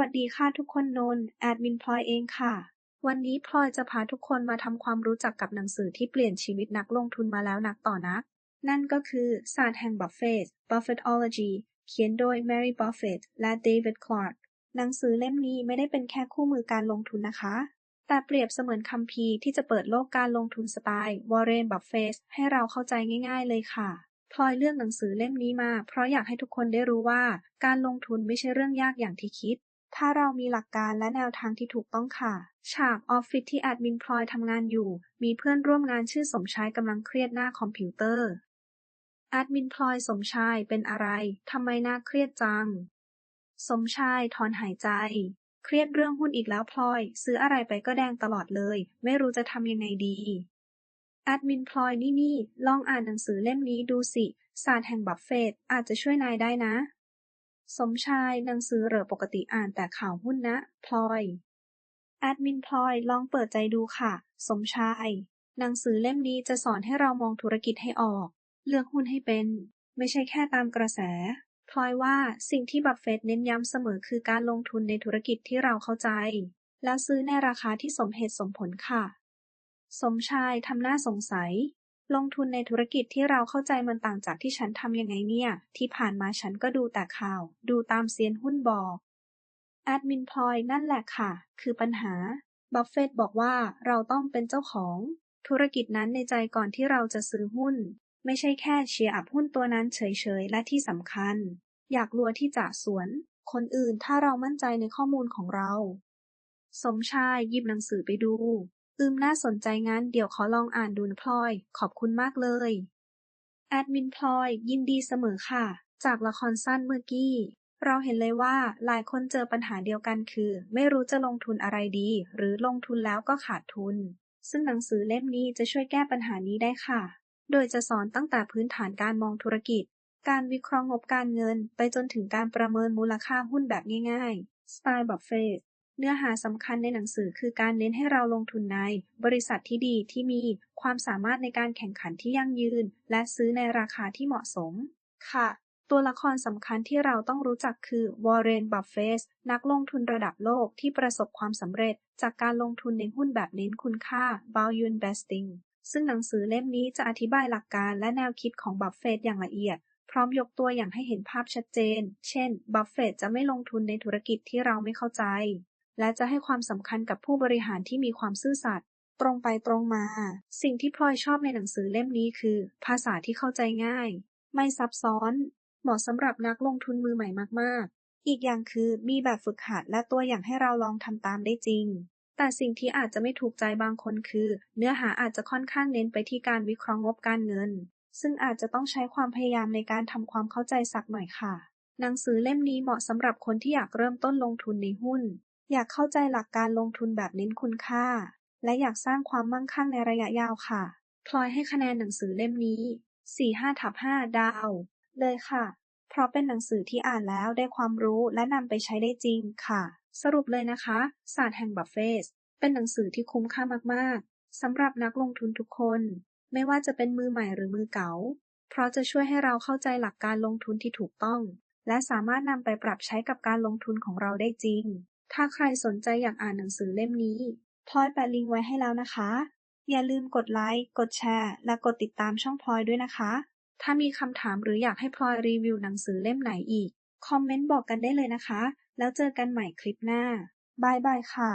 วัสดีค่ะทุกคนนนแอดมินพลอยเองค่ะ วันนี้พลอยจะพาทุกคนมาทำความรู้จักกับหนังสือที่เปลี่ยนชีวิตนักลงทุนมาแล้วนักต่อนัก นั่นก็คือศาสตร์แห่งบัฟเฟต Buffettology เขียนโดย Mary Buffett และ David Clark หนังสือเล่มนี้ไม่ได้เป็นแค่คู่มือการลงทุนนะคะ แต่เปรียบเสมือนคัมภีร์ที่จะเปิดโลกการลงทุนสไตล์วอร์เรนบัฟเฟตให้เราเข้าใจง่าย ๆ เลยค่ะพลอยเลือกหนังสือเล่มนี้มา เพราะอยากให้ทุกคนได้รู้ว่าการลงทุนไม่ใช่เรื่องยากอย่างที่คิด ถ้าเรามีหลักการและแนวทางที่ถูกต้องค่ะ ฉากออฟฟิศที่แอดมินพลอยทำงานอยู่ มีเพื่อนร่วมงานชื่อสมชายกำลังเครียดหน้าคอมพิวเตอร์ แอดมินพลอยสมชายเป็นอะไร ทำไมน่าเครียดจัง สมชายถอนหายใจ เครียดเรื่องหุ้นอีกแล้วพลอย ซื้ออะไรไปก็แดงตลอดเลย ไม่รู้จะทำยังไงดีแอดมินพลอยนี่นี่ ลองอ่านหนังสือเล่มนี้ดูสิ ศาสตร์แห่งบัฟเฟตต์อาจจะช่วยนายได้นะ สมชายหนังสือเหรอปกติอ่านแต่ข่าวหุ้นนะ พลอย แอดมินพลอยลองเปิดใจดูค่ะ สมชาย หนังสือเล่มนี้จะสอนให้เรามองธุรกิจให้ออก เลือกหุ้นให้เป็น ไม่ใช่แค่ตามกระแส พลอยว่าสิ่งที่บัฟเฟตเน้นย้ำเสมอคือการลงทุนในธุรกิจที่เราเข้าใจ แล้วซื้อในราคาที่สมเหตุสมผลค่ะ สมชายทำหน้าสงสัย ลงทุนในธุรกิจที่เราเข้าใจมันต่างจากที่ฉันทำยังไงเนี่ย ที่ผ่านมาฉันก็ดูแต่ข่าว ดูตามเซียนหุ้นบอกแอดมินพลอยนั่นแหละค่ะ คือปัญหา บัฟเฟต์บอกว่าเราต้องเป็นเจ้าของ ธุรกิจนั้นในใจก่อนที่เราจะซื้อหุ้น ไม่ใช่แค่เชียร์อัพหุ้นตัวนั้นเฉยๆ และที่สำคัญ อยากรัวที่จะสวน คนอื่นถ้าเรามั่นใจในข้อมูลของเรา สมชายหยิบหนังสือไปดู อืม น่าสนใจงั้นเดี๋ยวขอลองอ่านดูนะพลอย ขอบคุณมากเลย แอดมินพลอย ยินดีเสมอค่ะ จากละครสั้นเมื่อกี้ เราเห็นเลยว่าหลายคนเจอปัญหาเดียวกันคือ ไม่รู้จะลงทุนอะไรดี หรือลงทุนแล้วก็ขาดทุน ซึ่งหนังสือเล่มนี้จะช่วยแก้ปัญหานี้ได้ค่ะ โดยจะสอนตั้งแต่พื้นฐานการมองธุรกิจ การวิเคราะห์งบการเงิน ไปจนถึงการประเมินมูลค่าหุ้นแบบง่ายๆสไตล์บัฟเฟต เนื้อหาสำคัญในหนังสือคือการเน้นให้เราลงทุนใน บริษัทที่ดีที่มีความสามารถในการแข่งขันที่ยั่งยืน และซื้อในราคาที่เหมาะสม ค่ะ ตัวละครสำคัญที่เราต้องรู้จักคือวอร์เรน บัฟเฟตต์นักลงทุนระดับโลกที่ประสบความสำเร็จ จากการลงทุนในหุ้นแบบเน้นคุณค่า value investing ซึ่งหนังสือเล่มนี้จะอธิบายหลักการและแนวคิดของบัฟเฟตต์อย่างละเอียด พร้อมยกตัวอย่างให้เห็นภาพชัดเจน เช่น บัฟเฟตต์จะไม่ลงทุนในธุรกิจที่เราไม่เข้าใจ และจะให้ความสำคัญกับผู้บริหารที่มีความซื่อสัตย์ตรงไปตรงมา สิ่งที่พลอยชอบในหนังสือเล่มนี้คือ ภาษาที่เข้าใจง่าย ไม่ซับซ้อน เหมาะสำหรับนักลงทุนมือใหม่มากๆ อีกอย่างคือมีแบบฝึกหัดและตัวอย่างให้เราลองทำตามได้จริง แต่สิ่งที่อาจจะไม่ถูกใจบางคนคือ เนื้อหาอาจจะค่อนข้างเน้นไปที่การวิเคราะห์งบการเงิน ซึ่งอาจจะต้องใช้ความพยายามในการทำความเข้าใจสักหน่อยค่ะ หนังสือเล่มนี้เหมาะสำหรับคนที่อยากเริ่มต้นลงทุนในหุ้น อยากเข้าใจหลักการลงทุนแบบเน้นคุณค่า และอยากสร้างความมั่งคั่งในระยะยาวค่ะ พลอยให้คะแนนหนังสือเล่มนี้ 4-5ทับ5ดาว เลยค่ะ เพราะเป็นหนังสือที่อ่านแล้วได้ความรู้และนำไปใช้ได้จริงค่ะ สรุปเลยนะคะศาสตร์แห่งบัฟเฟตเป็นหนังสือที่คุ้มค่ามากๆสำหรับนักลงทุนทุกคน ไม่ว่าจะเป็นมือใหม่หรือมือเก่า เพราะจะช่วยให้เราเข้าใจหลักการลงทุนที่ถูกต้อง และสามารถนำไปปรับใช้กับการลงทุนของเราได้จริง ถ้าใครสนใจอยากอ่านหนังสือเล่มนี้ พลอยแปะลิงก์ไว้ให้แล้วนะคะ อย่าลืมกดไลค์ กดแชร์ และกดติดตามช่องพลอยด้วยนะคะ ถ้ามีคำถามหรืออยากให้พลอยรีวิวหนังสือเล่มไหนอีก คอมเมนต์บอกกันได้เลยนะคะ แล้วเจอกันใหม่คลิปหน้า บายบายค่ะ